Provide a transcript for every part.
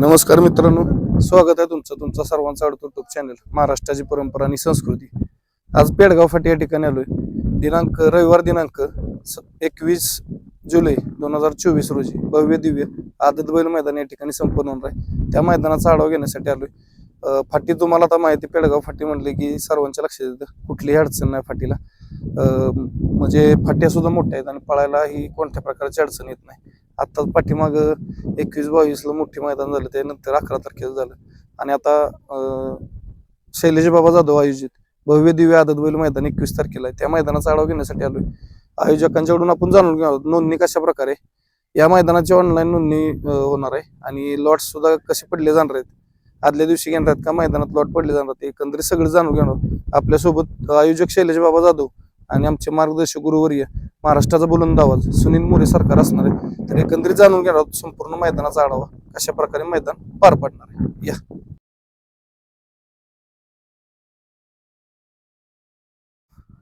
नमस्कार मित्रांनो स्वागत आहे तुमचं तुमचा सर्वांचा आवडतो युट्यूब चॅनल महाराष्ट्राची परंपरा आणि संस्कृती. आज पेडगाव फाटी या ठिकाणी आलोय. दिनांक रविवार दिनांक एकवीस जुलै दोन हजार चोवीस रोजी भव्य दिव्य आदत बैल मैदान या ठिकाणी संपन्न होणार आहे. त्या मैदानाचा आढावा घेण्यासाठी आलोय. फाटी तुम्हाला आता माहिती पेडगाव फाटी म्हणले की सर्वांच्या लक्षात येतं कुठलीही अडचण नाही फाटीला. म्हणजे फाट्या सुद्धा मोठ्या आहेत आणि पळायला ही कोणत्या प्रकारची अडचण येत नाही. आत्ताच पाठीमाग एकवीस बावीसला मोठी मैदान झालं त्यानंतर अकरा तारखेला झालं. आणि आता शैलेश बाबा जाधव आयोजित भव्य दिव्य आदत बैल मैदान एकवीस तारखेला आहे. त्या मैदानाचा आढावा घेण्यासाठी आलोय. आयोजकांच्याकडून आपण जाणून घेऊ आहोत नोंदणी कशा प्रकारे या मैदानाची ऑनलाईन नोंदणी होणार आहे. आणि लॉट सुद्धा कसे पडले जाणार आहेत? आदल्या दिवशी घेणार आहेत का? मैदानात लॉट पडले जाणार आहेत. एकंदरीत सगळं जाणून घेणार आपल्यासोबत आयोजक शैलेश बाबा जाधव आणि आमचे मार्गदर्शक गुरुवर्य महाराष्ट्राचा बुलंद आवाज सुनील मोरे सरकार असणार आहे तर एकंदरीत जाणून घेणार आहोत संपूर्ण मैदानाचा आढावा कशा प्रकारे मैदान पार पडणार आहे. या.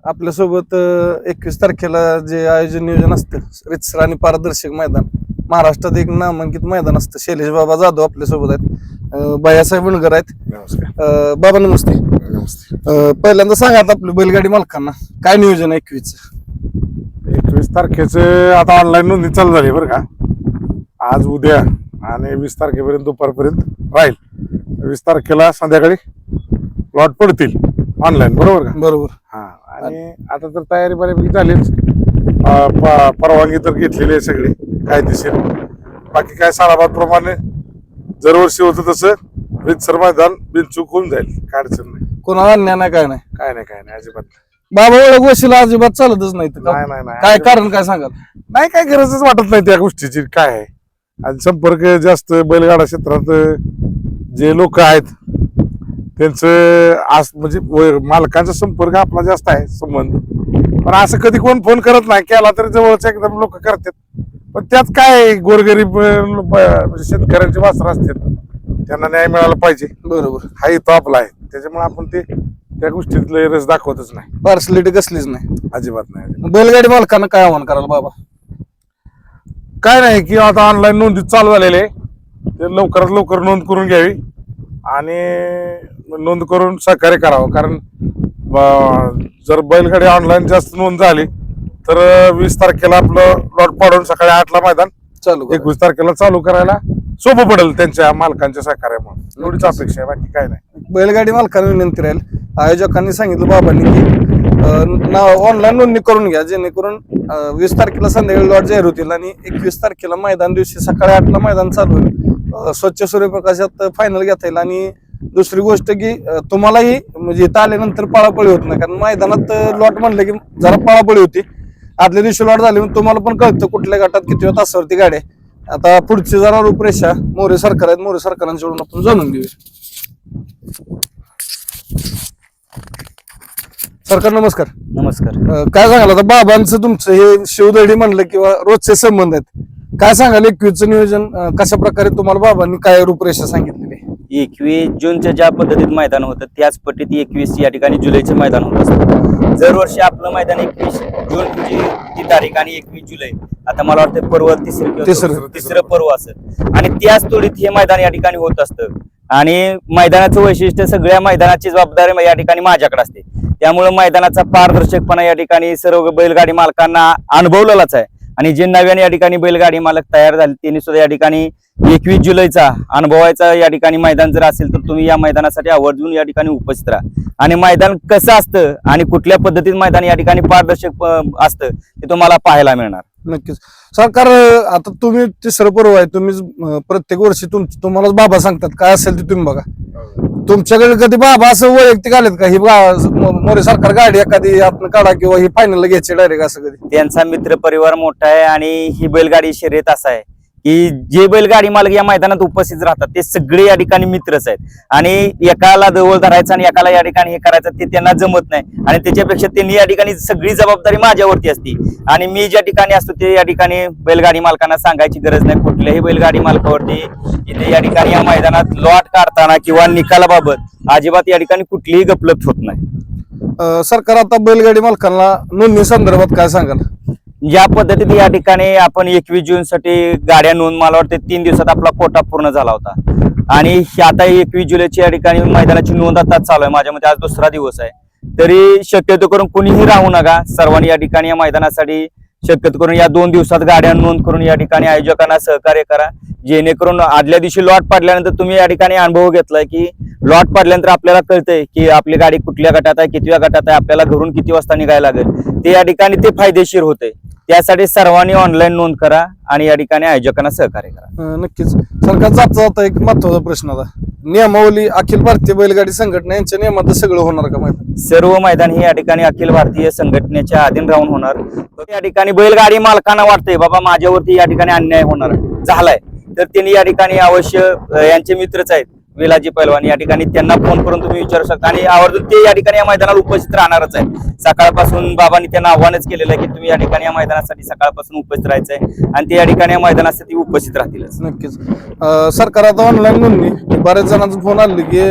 आपल्यासोबत एकवीस तारखेला जे आयोजन नियोजन असतं रितसर आणि पारदर्शक मैदान महाराष्ट्रात एक नामांकित मैदान असतं. शैलेश बाबा जाधव आपल्यासोबत आहेत. बायासाहेब वणकर आहेत. नमस्कार. बाबा नमस्ते. नमस्ते. पहिल्यांदा सांगा आपल्या बैलगाडी मालकांना काय नियोजन आहे एकवीस एकवीस तारखेचं आता ऑनलाईन नोंदणी चालू झाली बरं का. आज उद्या आणि वीस तारखेपर्यंत दुपारपर्यंत राहील. वीस तारखेला संध्याकाळी प्लॉट पडतील ऑनलाईन बरोबर का? बरोबर. हा आणि आता तर तयारी बऱ्यापैकी झालीच. परवानगी तर घेतलेली आहे सगळी कायदेशीर. बाकी काय सालाबाद प्रमाणे दरवर्षी होतं तसं रितसर मैदान बिनचूक होऊन जाईल काय अडचण नाही. कोणाला अन्याय नाही काय नाही. काय नाही काय नाही अजिबात नाही. बाबा ओळख वशीला अजिबात चालतच नाही का? नाही नाही नाही. काय कारण काय सांगाल? नाही काय गरजच वाटत नाही त्या गोष्टीची. काय आहे? आणि संपर्क जास्त बैलगाडा क्षेत्रात जे लोक आहेत त्यांचं आज म्हणजे वय- मालकांचा संपर्क आपला जास्त आहे संबंध. पण असं कधी कोण फोन करत नाही केला तरी जवळच एकदम लोक करतात. पण त्यात काय आहे, गोरगरीब अं, ब- म्हणजे शेतकऱ्यांचे वासर असतात. त्यांना न्याय मिळाला पाहिजे. बरोबर. हा तो आपला आहे. त्याच्यामुळे आपण ते त्या गोष्टीत लय रस दाखवतच नाही. पार्सलिटी कसलीच नाही. अजिबात नाही बैलगाडी मालकांना काय आव्हान कराल बाबा? काय नाही की आता ऑनलाईन नोंदी चालू झालेले आहे. ते लवकरात लवकर नोंद करून घ्यावी आणि नोंद करून सहकार्य करावं. कारण जर बैलगाडी ऑनलाईन जास्त नोंद झाली तर वीस तारखेला आपलं लॉट पाडून सकाळी आठला मैदान. चालू करा. एकवीस तारखेला चालू करायला सोपं पडेल त्यांच्या मालकांच्या सहकार्यामुळे. एवढीच अपेक्षा आहे बाकी काय नाही. बैलगाडी मालकांना विनंती राहील आयोजकांनी सांगितलं बाबांनी की ऑनलाईन नोंदणी करून घ्या जेणेकरून वीस तारखेला संध्याकाळी लॉट जाहीर होतील आणि एकवीस तारखेला मैदान दिवशी सकाळी आठला मैदान चालू होईल. स्वच्छ सूर्यप्रकाशात फायनल घेता येईल आणि दुसरी गोष्ट की तुम्हालाही म्हणजे इथं आल्यानंतर पळापळी होत नाही कारण मैदानात लॉट म्हणलं की जरा पळापळी होती. आदल्या दिवशी लॉट झाली म्हणून तुम्हाला पण कळतं कुठल्या गटात किती वेळ तासावरती गाडी. आता पुढची जरा रूपरेषा मोरे सरकार आहेत मोरे सरकारांच्याकडून आपण जाणून घेऊया. सरकार नमस्कार. नमस्कार. अं, काय सांगाल आता? बाबांचं तुमचं हे शिवदर्डी म्हणलं किंवा रोजचे संबंध आहेत. काय सांगाल? एकवीसचं नियोजन अं, कशा प्रकारे तुम्हाला बाबांनी काय रूपरेषा सांगितलेली आहे? एकवीस जूनच्या ज्या पद्धतीत मैदान होतं त्याच पद्धतीत एकवीस या ठिकाणी जुलैचे मैदान होत असतं. दरवर्षी आपलं मैदान एकवीस जून जी ती तारीख आणि एकवीस जुलै. आता मला वाटतं पर्व तिसरं तिसरं पर्व असेल आणि त्याच तोडीत हे मैदान या ठिकाणी होत असतं. आणि मैदानाचं वैशिष्ट्य सगळ्या मैदानाची जबाबदारी या ठिकाणी माझ्याकडे असते. त्यामुळे मैदानाचा पारदर्शकपणा या ठिकाणी सर्व बैलगाडी मालकांना अनुभवलेलाच आहे. आणि जे नव्याने या ठिकाणी बैलगाडी मालक तयार झाले त्यांनी सुद्धा या ठिकाणी एकवीस जुलैचा अनुभवायचा या ठिकाणी मैदान जर असेल तर तुम्ही या मैदानासाठी आवर्जून या ठिकाणी उपस्थित राहा. आणि मैदान कसं असतं आणि कुठल्या पद्धतीत मैदान या ठिकाणी पारदर्शक असतं ते तुम्हाला पाहायला मिळणार. नक्कीच. सरकार आता तुम्ही तिसरं पर्व आहे तुम्ही प्रत्येक वर्षी तुम तुम्हालाच बाबा सांगतात काय असेल ते तुम्ही बघा. तुमच्याकडे कधी बाबा असं वैयक्तिक आलेत का? ही मोरे सरकार गाडी एखादी आपण काढा किंवा ही फायनल घ्यायची डायरेक्ट असं कधी? त्यांचा मित्र परिवार मोठा आहे आणि ही बैलगाडी शर्यत असा आहे. की जे बैलगाडी मालक या मैदानात उपस्थित राहतात ते सगळे या ठिकाणी मित्रच आहेत. आणि एकाला जवळ धरायचं आणि एकाला या ठिकाणी हे करायचं ते त्यांना जमत नाही. आणि त्याच्यापेक्षा त्यांनी या ठिकाणी सगळी जबाबदारी माझ्यावरती असते. आणि मी ज्या ठिकाणी असतो ते या ठिकाणी बैलगाडी मालकांना सांगायची गरज नाही. कुठल्याही बैलगाडी मालकावरती इथे या ठिकाणी या मैदानात लॉट काढताना किंवा निकालाबाबत अजिबात या ठिकाणी कुठलीही गपलप होत नाही. सरकार आता बैलगाडी मालकांना नोंदणी संदर्भात काय सांगाल ज्या पद्धतीने या ठिकाणी आपण एकवीस जून साठी गाड्या नोंद मला वाटते तीन दिवसात आपला कोटा पूर्ण झाला होता. आणि आता एकवीस जुलैची या ठिकाणी मैदानाची नोंद आता चालू आहे. माझ्या मते आज दुसरा दिवस आहे. तरी शक्यतो करून कुणीही राहू नका. सर्वांनी या ठिकाणी या मैदानासाठी शक्यतो करून या दोन दिवसात गाड्या नोंद करून या ठिकाणी आयोजकांना सहकार्य करा. जेणेकरून आदल्या दिवशी लॉट पडल्यानंतर तुम्ही या ठिकाणी अनुभव घेतलाय की लॉट पडल्यानंतर आपल्याला कळतंय की आपली गाडी कुठल्या गटात आहे कितव्या गटात आहे आपल्याला घरून किती वाजता निघायला लागेल. ते या ठिकाणी ते फायदेशीर होते त्यासाठी सर्वांनी ऑनलाईन नोंद करा आणि या ठिकाणी आयोजकांना सहकार्य करा. अं, नक्कीच. सरकारचा आजचा आता एक महत्त्वाचा प्रश्न आता नियमावली अखिल भारतीय बैलगाडी संघटना यांच्या नियमात सगळं होणार का माहिती सर्व मैदान हे या ठिकाणी अखिल भारतीय संघटनेच्या अधीन राहून होणार. या ठिकाणी बैलगाडी मालकांना वाटतंय बाबा माझ्यावरती या ठिकाणी अन्याय होणार. झालाय. तर त्यांनी या ठिकाणी अवश्य अं, यांचे मित्रच आहेत. विलाजी पैलवान या ठिकाणी त्यांना फोन करून तुम्ही विचारू शकता. आणि आवर्जून ते या ठिकाणी या मैदानाला उपस्थित राहणारच आहे. सकाळपासून बाबांनी त्यांना आव्हानच केलेलं आहे की तुम्ही या ठिकाणी या मैदानासाठी सकाळपासून उपस्थित राहायचंय आणि ते या ठिकाणी या मैदानासाठी उपस्थित राहतीलच. नक्कीच. सरकार आता ऑनलाईन नोंदणी बऱ्याच जणांचा फोन आले की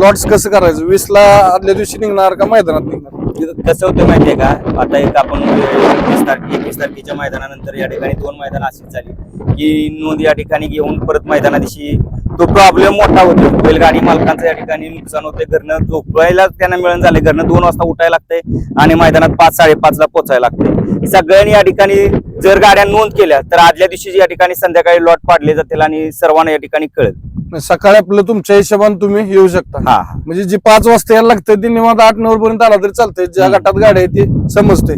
लॉट्स कसं करायचं? वीसला आदल्या दिवशी निघणार का मैदानात निघणार? कसं होतं माहितीये का? आता एक आपण एकवीस तारखे एकवीस तारखेच्या मैदानानंतर या ठिकाणी दोन मैदान अशीच झाली की नोंद या ठिकाणी घेऊन परत मैदानादिशी तो प्रॉब्लेम मोठा होतो बैलगाडी मालकांचं या ठिकाणी नुकसान होतंय. घरनं झोपायला त्यांना मिळून झाले घरनं दोन वाजता उठायला लागतंय आणि मैदानात पाच साडेपाच ला पोचायला लागते सगळ्यांनी या ठिकाणी जर गाड्या नोंद केल्या तर आदल्या दिवशी या ठिकाणी संध्याकाळी लॉट पाडले जातील आणि सर्वांना या ठिकाणी कळेल. सकाळी आपलं तुमच्या हिशोबाने तुम्ही येऊ शकता. हा हा. म्हणजे जी पाच वाजता यायला लागतं ती निवांत आठ नऊ पर्यंत आला तरी चालतंय. ज्या हम्म. गटात गाड्या आहे ते समजते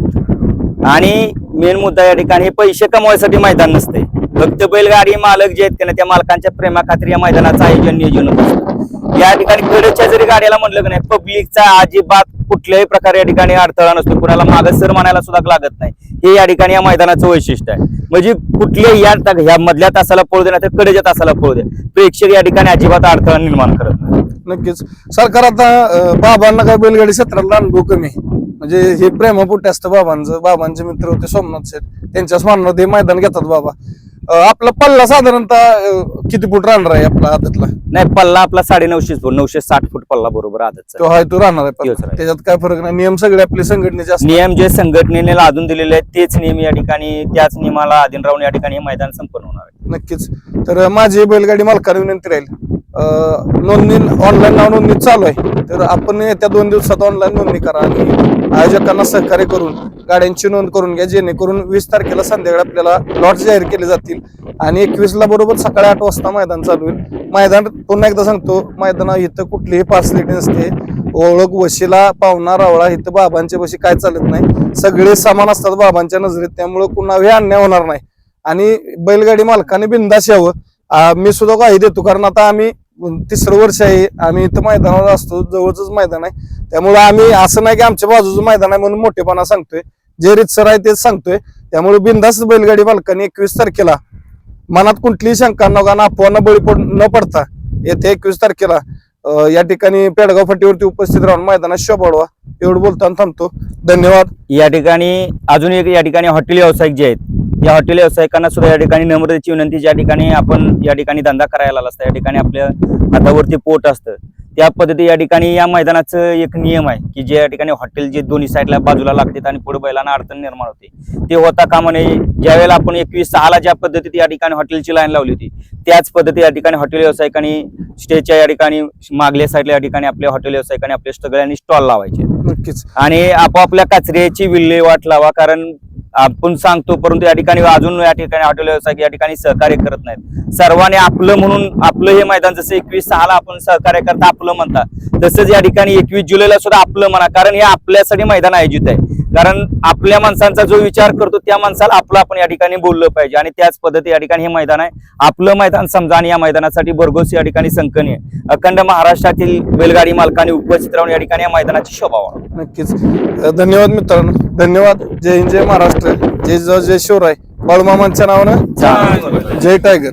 आणि मेन मुद्दा या ठिकाणी हे पैसे कमवायसाठी मैदान नसते फक्त बैलगाडी मालक जे आहेत की नाही, त्या मालकांच्या प्रेमाखातीर या मैदानाचं आयोजन नियोजन होत. असतं या ठिकाणी कडेच्या जरी गाड्याला म्हणलं की नाही पब्लिकचा अजिबात कुठल्याही प्रकारे या ठिकाणी अडथळा नसतो. कुणाला मागसर म्हणायला सुद्धा लागत नाही. हे या ठिकाणी या मैदानाचं वैशिष्ट्य आहे. म्हणजे कुठल्याही या ह्या मधल्या तासाला पळू दे नाही तर कडेच्या तासाला पळू दे. प्रेक्षक या ठिकाणी अजिबात अडथळा निर्माण करत नाही. नक्कीच. सरकार आता बाबांना काय बैलगाडी सत्राला अनुभव कमी म्हणजे हे प्रेमपुट असतं बाबांचं. बाबांचे मित्र होते सोमनाथ शेठ. त्यांच्या स्मरणात हे मैदान घेतात बाबा. आपला पल्ला साधारणतः किती फूट राहणार आहे आपला आदतला? नाही पल्ला आपला साडे नऊशे फूट नऊशे साठ फूट पल्ला बरोबर आदतचा तो हाय तो राहणार आहे तोच पल्ला. राहील. त्याच्यात काय फरक नाही. नियम सगळे आपले संघटनेचे असतात. नियम जे संघटनेने लादून दिलेले आहेत तेच नियम या ठिकाणी त्याच नियमाला अधीन राहून या ठिकाणी हे मैदान संपन्न होणार आहे. नक्कीच. तर माझी बैलगाडी मालकाला विनंती राहील. नोंदणी ऑनलाईन नाव नोंदणी चालू आहे. तर आपण येत्या दोन दिवसात ऑनलाईन नोंदणी करा आणि आयोजकांना सहकार्य करून गाड्यांची नोंद करून घ्या जेणेकरून वीस तारखेला संध्याकाळी आपल्याला लॉट जाहीर केले जातील. आणि एकवीसला बरोबर सकाळी आठ वाजता मैदान चालू होईल. मैदान पुन्हा एकदा सांगतो मैदाना इथं कुठलीही फॅसिलिटी नसते. ओळख वशीला पाहुणा रावळा इथं बाबांच्या बशी काय चालत नाही. सगळे समान असतात बाबांच्या नजरेत त्यामुळं कुणाही अन्याय होणार नाही. आणि बैलगाडी मालकाने बिंदास यावं. मी सुद्धा काही देतो कारण आता आम्ही तिसरं वर्ष आहे. आम्ही इथं मैदानावर असतो जवळच मैदान आहे. त्यामुळे आम्ही असं नाही की आमच्या बाजूचं मैदान आहे म्हणून मोठेपणा सांगतोय. जे रितसर आहे तेच सांगतोय. त्यामुळे बिंदास बैलगाडी मालकाने एकवीस तारखेला मनात कुठलीही शंका नका अफवांना बळी पड न पडता येत्या एकवीस तारखेला या ठिकाणी पेडगाव फाटीवरती उपस्थित राहून मैदानात शोभा एवढं बोलताना थांबतो. धन्यवाद. या ठिकाणी अजून एक या ठिकाणी हॉटेल व्यावसायिक जे आहेत या हॉटेल व्यावसायिकांना सुद्धा या ठिकाणी नम्रतेची विनंती ज्या ठिकाणी आपण या ठिकाणी धंदा करायला आला असता या ठिकाणी आपल्या हातावरती पोट असतं. त्या पद्धती या ठिकाणी या मैदानाचं एक नियम आहे की जे या ठिकाणी हॉटेल जे दोन्ही साईडला बाजूला लागतात आणि पुढे बैलांना अडचण निर्माण होते ते होता कामा नये. ज्या वेळेला आपण एकवीस सहाला ज्या पद्धतीत या ठिकाणी हॉटेलची लाईन लावली होती त्याच पद्धती या ठिकाणी हॉटेल व्यावसायिकांनी स्टेजच्या या ठिकाणी मागल्या साईडला या ठिकाणी आपल्या हॉटेल व्यावसायिकांनी आपल्या सगळ्यांनी स्टॉल लावायचे. नक्कीच. आणि आपापल्या कचऱ्याची विल्हेवाट लावा कारण आपण सांगतो परंतु या ठिकाणी अजून या ठिकाणी हॉटेल व्यावसायिक या ठिकाणी सहकार्य करत नाहीत. सर्वांनी आपलं म्हणून आपलं हे मैदान जसं एकवीस सहाला आपण सहकार्य करता आपलं म्हणता तसंच या ठिकाणी एकवीस जुलैला सुद्धा आपलं म्हणा कारण हे आपल्यासाठी मैदान आयोजित आहे. कारण आपल्या माणसांचा जो विचार करतो त्या माणसाला आपलं आपण या ठिकाणी बोललं पाहिजे. आणि त्याच पद्धती या ठिकाणी हे मैदान आहे. आपलं मैदान समजा आणि या मैदानासाठी भरघोस या ठिकाणी संकनी आहे. अखंड महाराष्ट्रातील बैलगाडी मालकांनी उपस्थित राहून या ठिकाणी या मैदानाची शोभा वाढवा. नक्कीच. धन्यवाद मित्रांनो. धन्यवाद. जय हिंद जय महाराष्ट्र. जय जय जय शिवराय बाळूमामांच्या नावानं. जय टायगर.